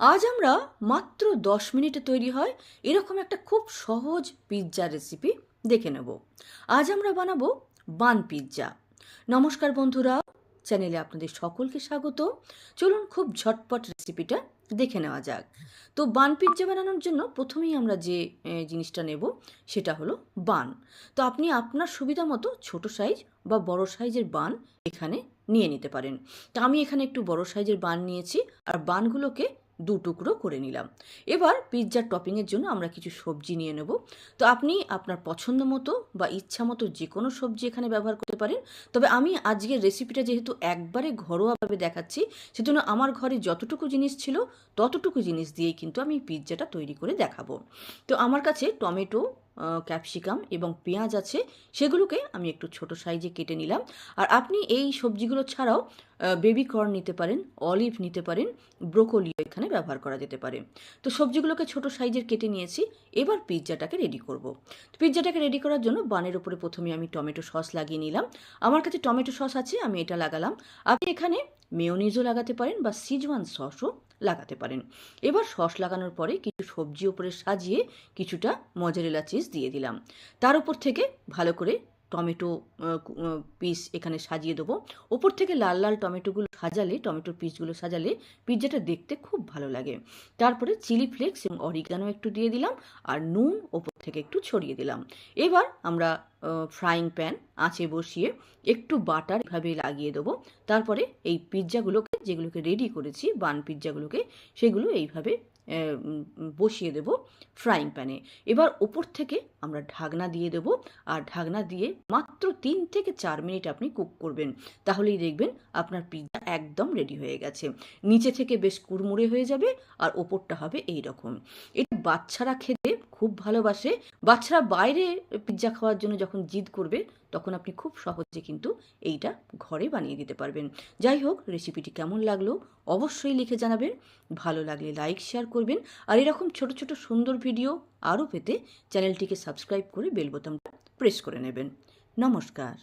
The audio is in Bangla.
আজ আমরা মাত্র দশ মিনিটে তৈরি হয় এরকম একটা খুব সহজ পিৎজা রেসিপি দেখে নেব। আজ আমরা বানাবো বান পিৎজা। নমস্কার বন্ধুরা, চ্যানেলে আপনাদের সকলকে স্বাগত। চলুন খুব ঝটপট রেসিপিটা দেখে নেওয়া যাক। তো বান পিৎজা বানানোর জন্য প্রথমেই আমরা যে জিনিসটা নেব সেটা হলো বান। তো আপনি আপনার সুবিধা মতো ছোটো সাইজ বা বড় সাইজের বান এখানে নিয়ে নিতে পারেন। তো আমি এখানে একটু বড় সাইজের বান নিয়েছি আর বানগুলোকে দু টুকরো করে নিলাম। এবার পিৎজার টপিংয়ের জন্য আমরা কিছু সবজি নিয়ে নেব। তো আপনি আপনার পছন্দ মতো বা ইচ্ছা মতো যে কোনো সবজি এখানে ব্যবহার করতে পারেন। তবে আমি আজকের রেসিপিটা যেহেতু একবারে ঘরোয়াভাবে দেখাচ্ছি, সেজন্য আমার ঘরে যতটুকু জিনিস ছিল ততটুকু জিনিস দিয়েই কিন্তু আমি পিৎজাটা তৈরি করে দেখাবো। তো আমার কাছে টমেটো ক্যাপসিকাম এবং পেঁয়াজ আছে, সেগুলোকে আমি একটু ছোট সাইজে কেটে নিলাম। আর আপনি এই সবজিগুলো ছাড়াও বেবি কর্ন নিতে পারেন অলিভ নিতে পারেন ব্রোকলিও এখানে ব্যবহার করা যেতে পারে। তো সবজিগুলোকে ছোট সাইজের কেটে নিয়েছি, এবার পিৎজাটাকে রেডি করব। তো পিৎজাটাকে রেডি করার জন্য বানের উপরে প্রথমে আমি টমেটো সস লাগিয়ে নিলাম। আমার কাছে টমেটো সস আছে, আমি এটা লাগালাম। আপনি এখানে মেয়োনিজও লাগাতে পারেন বা সিজওয়ান সসও লাগাতে পারেন। এবার সস লাগানোর পরে কিছু সবজি উপরে সাজিয়ে কিছুটা মজারেলা চিজ দিয়ে দিলাম। তার উপর থেকে ভালো করে টমেটো পিস এখানে সাজিয়ে দেবো। ওপর থেকে লাল লাল টমেটোগুলো সাজালে, টমেটোর পিসগুলো সাজালে পিৎজাটা দেখতে খুব ভালো লাগে। তারপরে চিলি ফ্লেক্স এবং অরিগানো একটু দিয়ে দিলাম আর নুন ওপর থেকে একটু ছড়িয়ে দিলাম। এবার আমরা ফ্রাইং প্যান আঁচে বসিয়ে একটু বাটার এভাবে লাগিয়ে দেবো। তারপরে এই পিৎজাগুলোকে যেগুলোকে রেডি করেছি বান পিৎজাগুলোকে সেগুলো এইভাবে বসিয়ে দেব ফ্রাইং প্যানে এবার ওপর থেকে আমরা ঢাকনা দিয়ে দেব, আর ঢাকনা দিয়ে মাত্র তিন থেকে চার মিনিট আপনি কুক করবেন। তাহলেই দেখবেন আপনার পিৎজা একদম রেডি হয়ে গেছে। নিচে থেকে বেশ কুড়মুড়ে হয়ে যাবে, আর ওপরটা হবে এই রকম এটা বাচ্চারা খেতে খুব ভালোবাসে। বাচ্চারা বাইরে পিৎজা খাওয়ার জন্য যখন জিদ করবে, তখন আপনি খুব সহজে কিন্তু এইটা ঘরে বানিয়ে দিতে পারবেন। যাই হোক রেসিপিটি কেমন লাগল অবশ্যই লিখে জানাবেন। ভালো লাগলে লাইক শেয়ার করবেন। আর এরকম ছোট ছোট সুন্দর ভিডিও আরও পেতে চ্যানেলটিকে সাবস্ক্রাইব করে বেল বোতামটা প্রেস করে নেবেন। নমস্কার।